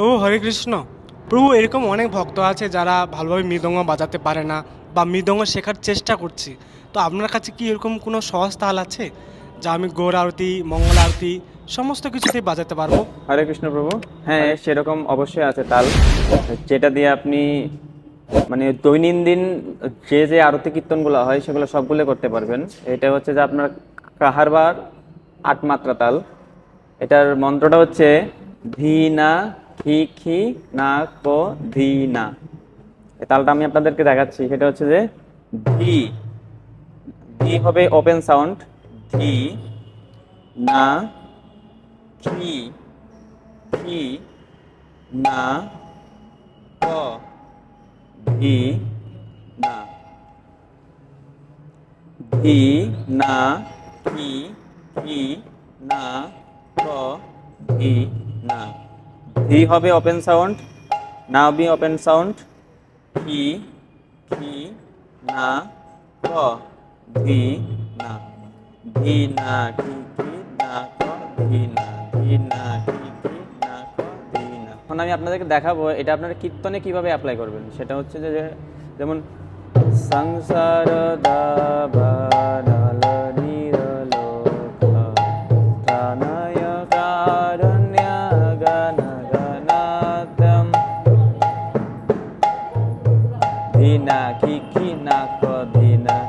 প্রভু হরে কৃষ্ণ। প্রভু, এরকম অনেক ভক্ত আছে যারা ভালোভাবে মৃদঙ্গ বাজাতে পারে না বা মৃদঙ্গ শেখার চেষ্টা করছি। তো আপনার কাছে কি এরকম কোনো সহজ তাল আছে যা আমি গৌর আরতি, মঙ্গল আরতি সমস্ত কিছুতেই বাজাতে পারব? হরে কৃষ্ণ প্রভু। হ্যাঁ সেরকম অবশ্যই আছে তাল। যেটা দিয়ে আপনি মানে দৈনন্দিন যে যে আরতি কীর্তনগুলো হয়, সেগুলো সবগুলো করতে পারবেন। এটা হচ্ছে যে আপনার কাহারবার আট মাত্রা তাল। এটার মন্ত্রটা হচ্ছে ধি না খি খি, না, ক, ধি, না। তালটা আমি আপনাদেরকে দেখাচ্ছি, সেটা হচ্ছে যে ধি। ধি হবে ওপেন সাউন্ড ধি, না, খি খি, না, ক, ধি, না। ধি, না, খি খি, না, ক, ধি, না। ধি হবে ওপেন সাউন্ড না বি ওপেন সাউন্ড খি খি না, ক, ধি, না ধি, না কি খি না, ক, ধি, না ধি, না কি খি না, ক, ধি, না। এখন আমি আপনাদেরকে দেখাবো এটা আপনারা কীর্তনে কীভাবে অ্যাপ্লাই করবেন। সেটা হচ্ছে যে যেমন সংসার দাবানল ধীনা খিখি না ক ধীনা